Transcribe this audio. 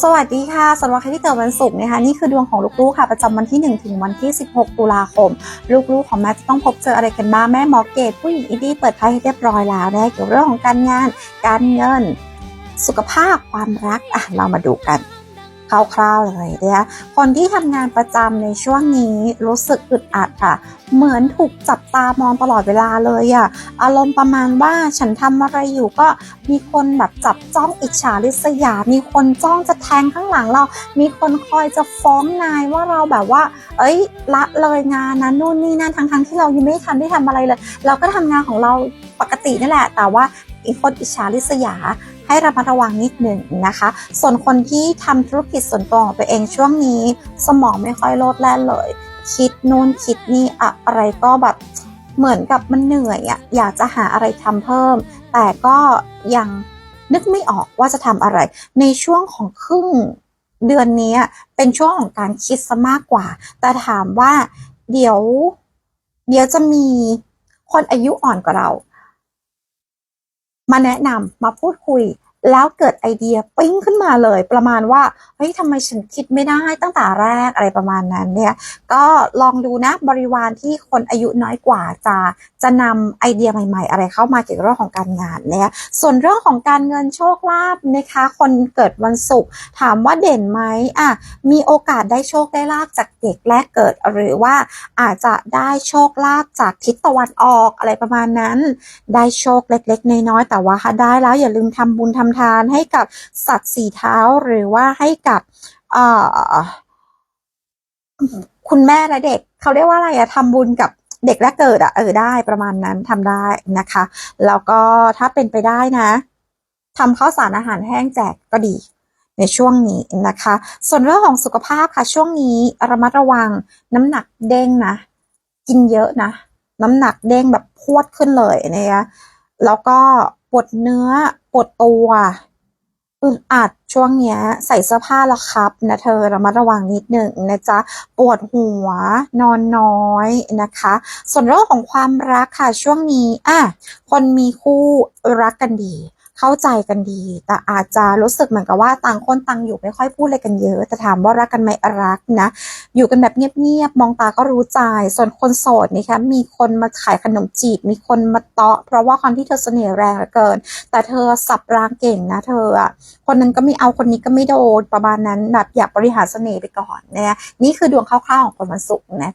สวัสดีค่ะสำหรับใครที่เกิดวันศุกร์นะคะนี่คือดวงของลูกๆค่ะ ประจำวันที่ 1 ถึงวันที่ 16 ตุลาคม ลูกๆของแม่จะต้องพบเจออะไรกันบ้างแม่หมอเกตผู้หญิงอินดี้เปิดไพ่ให้เรียบร้อยแล้วนะเกี่ยวกับเรื่องของการงาน การเงิน สุขภาพความรักอะเรามาดูกัน คร่าวๆเลยนะคะคนที่ทำงานประจำในช่วงนี้รู้สึกอึดอัดค่ะ เหมือนถูกจับตามองตลอดเวลาเลยอะอารมณ์ประมาณว่าฉันทำอะไรอยู่ก็มีคนแบบจับจ้องอิจฉาริษยา มีคนจ้องจะแทงข้างหลังเรา มีคนคอยจะฟ้องนายว่าเราแบบว่า เอ้ย ละเลยงานนะนู่นนี่นั่นทั้งๆที่เรายังไม่ได้ทันได้ทำอะไรเลย เราก็ทำงานของเราปกตินั่นแหละ แต่ว่าอีกคนอิจฉาริษยา ให้ระมัดระวังนิดหนึ่งนะคะ ส่วนคนที่ทำธุรกิจส่วนตัวของตัวเองช่วงนี้ สมองไม่ค่อยโลดแล่นเลย คิดนู่นคิดนี่อะอะไรก็แบบเหมือนกับมันเหนื่อยอะอยากจะหาอะไรทำเพิ่ม แต่ก็ยังนึกไม่ออกว่าจะทำอะไร ในช่วงของครึ่งเดือนนี้เป็นช่วงของการคิดซะมากกว่า แต่ถามว่าเดี๋ยว เดี๋ยวจะมีคนอายุอ่อนกว่าเรา มาแนะนำมาพูดคุย แล้วเกิดไอเดียปิ้งขึ้นมาเลย ประมาณว่าเฮ้ยทำไมฉันคิดไม่ได้ตั้งแต่แรกอะไรประมาณนั้นเนี่ยก็ลองดูนะบริวารที่คนอายุน้อยกว่าจะจะนำไอเดียใหม่ ๆ อะไรเข้ามาเกี่ยวกับเรื่องของการงานเนี่ยส่วนเรื่องของการเงินโชคลาภนะคะ คนเกิดวันศุกร์ถามว่าเด่นไหมอะมีโอกาสได้โชคได้ลาภจากเด็กแรกเกิด หรือว่าอาจจะได้โชคลาภจากทิศตะวันออกอะไรประมาณนั้น ได้โชคเล็ก ๆ น้อยๆแต่ว่าถ้าได้แล้วอย่าลืมทำบุญทำทานให้กับสัตว์สีเท้าหรือว่าให้กับคุณแม่และเด็ก เขาเรียกว่าอะไรอะทำบุญกับเด็กแรกเกิดอะเออได้ประมาณนั้นทำได้นะคะ แล้วก็ถ้าเป็นไปได้นะทำข้าวสารอาหารแห้งแจกก็ดีในช่วงนี้นะคะ ส่วนเรื่องของสุขภาพค่ะ ช่วงนี้ระมัดระวังน้ำหนักเด้งนะ กินเยอะนะ น้ำหนักเด้งแบบพวดขึ้นเลยนะคะแล้วก็ ปวดเนื้อ ปวดตัวอึดอัดช่วงเนี้ย ใส่เสื้อผ้าละครับนะเธอระมัดระวังนิดหนึ่งนะจ๊ะ ปวดหัว นอนน้อยนะคะ ส่วนเรื่องของความรักค่ะช่วงนี้อะคนมีคู่รักกันดี เข้าใจกันดี แต่อาจจะรู้สึกเหมือนกับว่าต่างคนต่างอยู่ไม่ค่อยพูดอะไรกันเยอะ แต่ถามว่ารักกันไหมรักนะ อยู่กันแบบเงียบๆมองตาก็รู้ใจ ส่วนคนโสดนี่คะมีคนมาขายขนมจีบ มีคนมาเตาะ เพราะว่าความที่เธอเสน่ห์แรงเหลือเกิน แต่เธอสับรางเก่งนะ เธออะคนนั้นก็ไม่เอาคนนี้ก็ไม่โดนประมาณนั้นแบบอยากบริหารเสน่ห์ไปก่อนนะนี่คือดวงคร่าวๆของคนวันศุกร์นะ